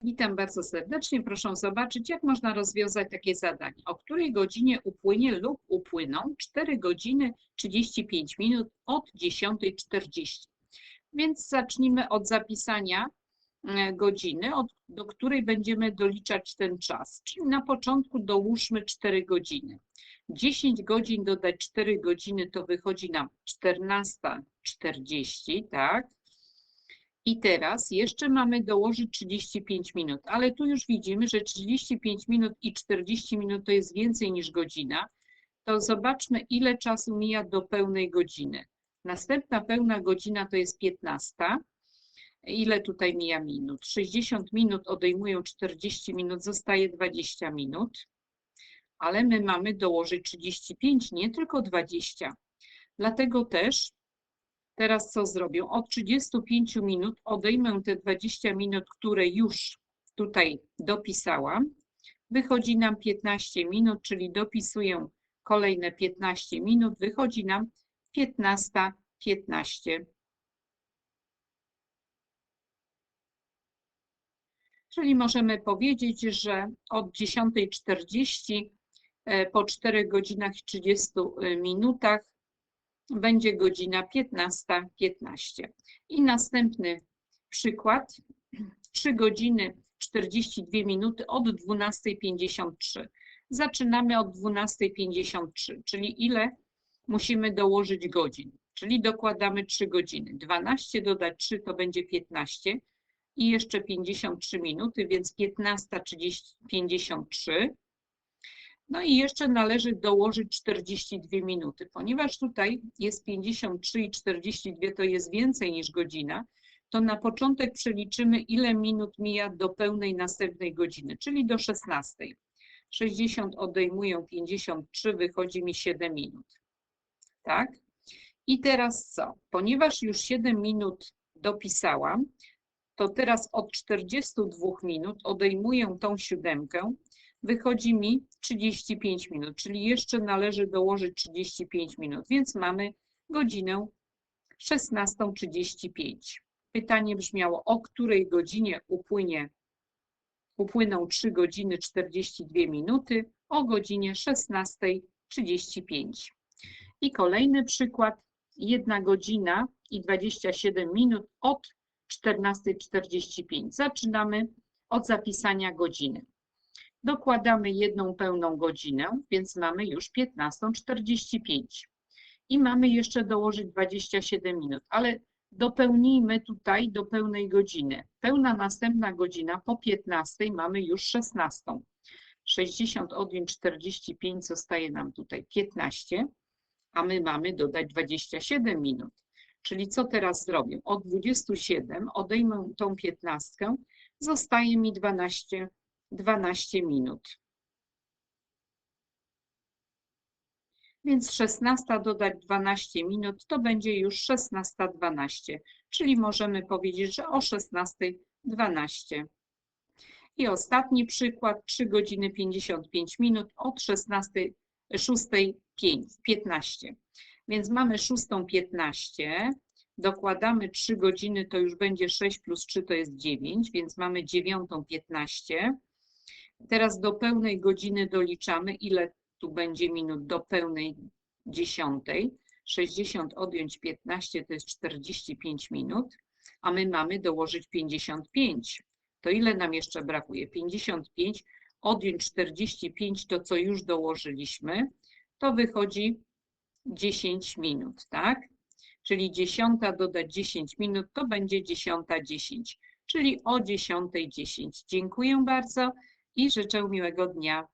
Witam bardzo serdecznie. Proszę zobaczyć, jak można rozwiązać takie zadanie. O której godzinie upłynie lub upłyną 4 godziny 35 minut od 10.40. Więc zacznijmy od zapisania e, godziny, od, do której będziemy doliczać ten czas. Czyli na początku dołóżmy 4 godziny. 10 godzin dodać 4 godziny to wychodzi nam 14.40, tak? I teraz jeszcze mamy dołożyć 35 minut, ale tu już widzimy, że 35 minut i 40 minut to jest więcej niż godzina. To zobaczmy, ile czasu mija do pełnej godziny. Następna pełna godzina to jest 15. Ile tutaj mija minut? 60 minut odejmują 40 minut, zostaje 20 minut, ale my mamy dołożyć 35, nie tylko 20. Dlatego też Teraz co zrobię? Od 35 minut odejmę te 20 minut, które już tutaj dopisałam. Wychodzi nam 15 minut, czyli dopisuję kolejne 15 minut. Wychodzi nam 15, 15. Czyli możemy powiedzieć, że od 10.40 e, po 4 godzinach i 30 e, minutach będzie godzina 15.15. 15. I następny przykład, 3 godziny 42 minuty od 12.53. Zaczynamy od 12.53, czyli ile musimy dołożyć godzin, czyli dokładamy 3 godziny. 12 dodać 3 to będzie 15 i jeszcze 53 minuty, więc 15.53 no i jeszcze należy dołożyć 42 minuty. Ponieważ tutaj jest 53 i 42 to jest więcej niż godzina, to na początek przeliczymy, ile minut mija do pełnej następnej godziny, czyli do 16. 60 odejmują 53, wychodzi mi 7 minut. Tak? I teraz co? Ponieważ już 7 minut dopisałam, to teraz od 42 minut odejmuję tą siódemkę wychodzi mi 35 minut, czyli jeszcze należy dołożyć 35 minut, więc mamy godzinę 16.35. Pytanie brzmiało, o której godzinie upłynie, upłyną 3 godziny 42 minuty, o godzinie 16.35. I kolejny przykład, 1 godzina i 27 minut od 14.45. Zaczynamy od zapisania godziny. Dokładamy jedną pełną godzinę, więc mamy już 15.45. I mamy jeszcze dołożyć 27 minut, ale dopełnijmy tutaj do pełnej godziny. Pełna następna godzina po 15 mamy już 16. 60 odjąć 45 zostaje nam tutaj 15, a my mamy dodać 27 minut. Czyli co teraz zrobię? Od 27 odejmę tą 15, zostaje mi 12 12 minut. Więc 16 dodać 12 minut to będzie już 16.12, czyli możemy powiedzieć, że o 16.12. I ostatni przykład, 3 godziny 55 minut od 16, 6.15. Więc mamy 6.15, dokładamy 3 godziny, to już będzie 6 plus 3 to jest 9, więc mamy 9.15. Teraz do pełnej godziny doliczamy, ile tu będzie minut do pełnej dziesiątej. 60 odjąć 15 to jest 45 minut, a my mamy dołożyć 55. To ile nam jeszcze brakuje? 55 odjąć 45 to co już dołożyliśmy, to wychodzi 10 minut, tak? Czyli 10 dodać 10 minut to będzie 10.10, czyli o 10.10. Dziękuję bardzo i życzę miłego dnia.